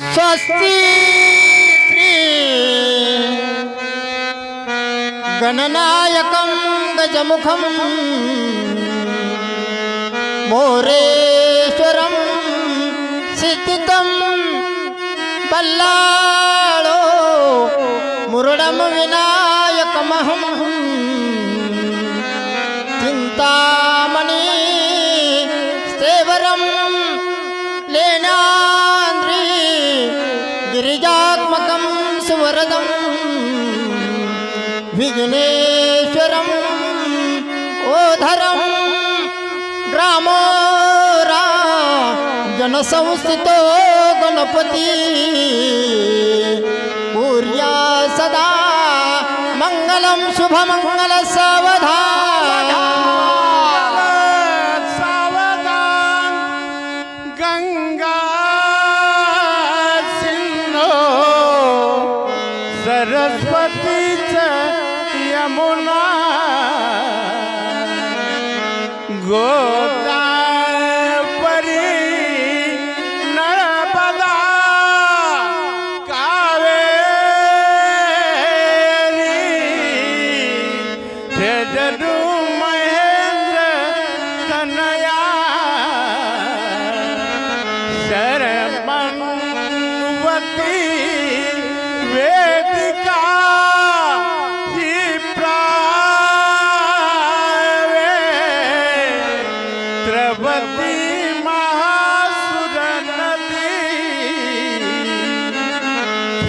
स्वस्ति श्री गणनायकं गजमुखं मोरेश्वरं सिद्धितं बल्लाळो मुरडं विना विघ्नेश्वरम ओधरं ग्रामो रा जनसंस्थितो गणपती। पूर्या सदा मङ्गलं शुभमङ्गल love.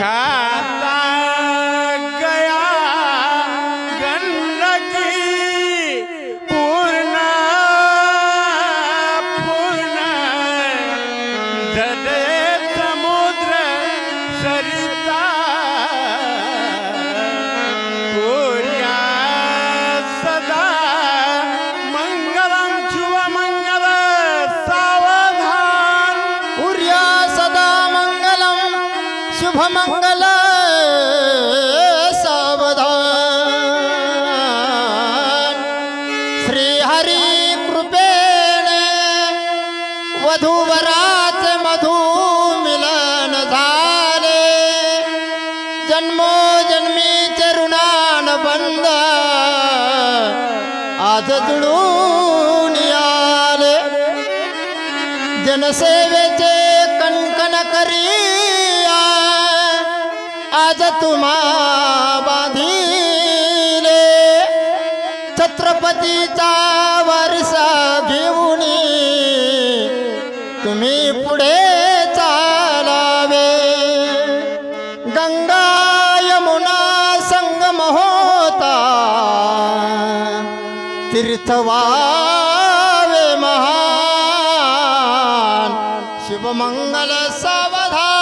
खाता गया गंडकी पूर्ण पूर्ण शुभमङ्गल सावधान। श्रीहरी कृपेण वधूवरात मधु मिलन झाले जन्मोजन्मीचे चरुणान बंद। आज जुळून आले जनसेवेचे आज तुम्हा बांधिले. छत्रपतीचा वारसा घेऊन तुम्ही पुढे चालावे. गंगा यमुना संगम होता तीर्थवा महान. शिवमंगल सावधान.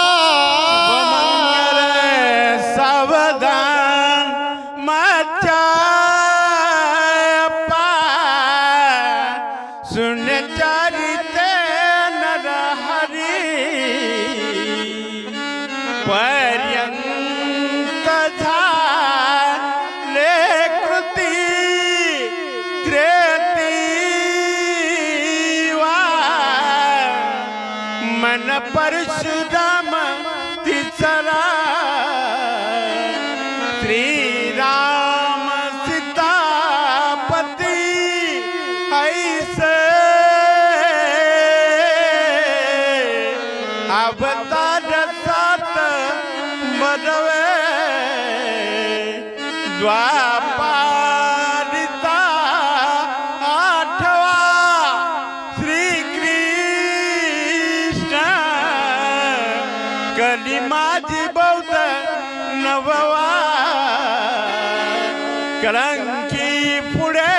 अवतार सात बदवे द्वापारिता आठवा श्री कृष्ण। माझी बौद्ध नववा कलंकी पुढे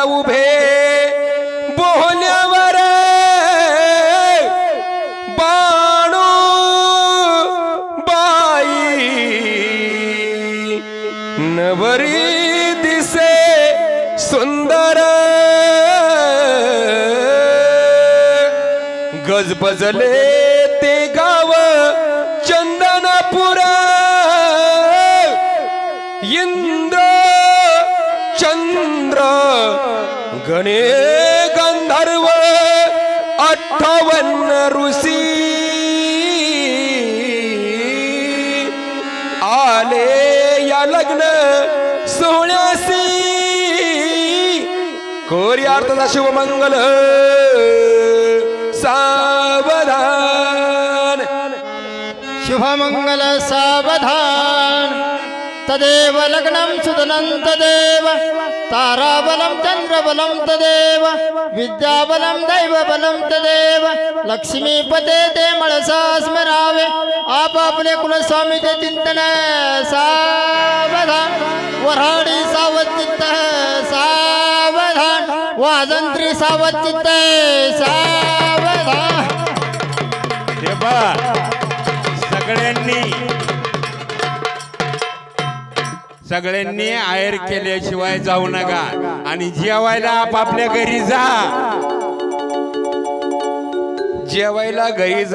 आता उभे बोहल्यावर बाणू बाई. नवरी दिसे सुंदर. गजबजले ते गाव चंदनापुरा. गणे गंधर्व अठ्ठावन्न ऋषी आले या लग्न सोहळ्यासी कोरी अर्थाचा शुभमंगल सावधान. शुभमंगल सावधान. तदेव लग्नं सुदनं तदेव ताराबलं चंद्रबलं तदेव विद्याबलं दैवबलं तदेव लक्ष्मीपते ते मळसा स्मरावे आपापले कुलस्वामीचे चिंतन सावधान वऱ्हाडी सावचित्त सावधान वाजंत्री सावचित्त सावधान. सगळ्यांनी सगळ्यांनी आयर केल्याशिवाय जाऊ नका. आणि जेवायला आपापल्या घरी जा. जेवायला घरी जा.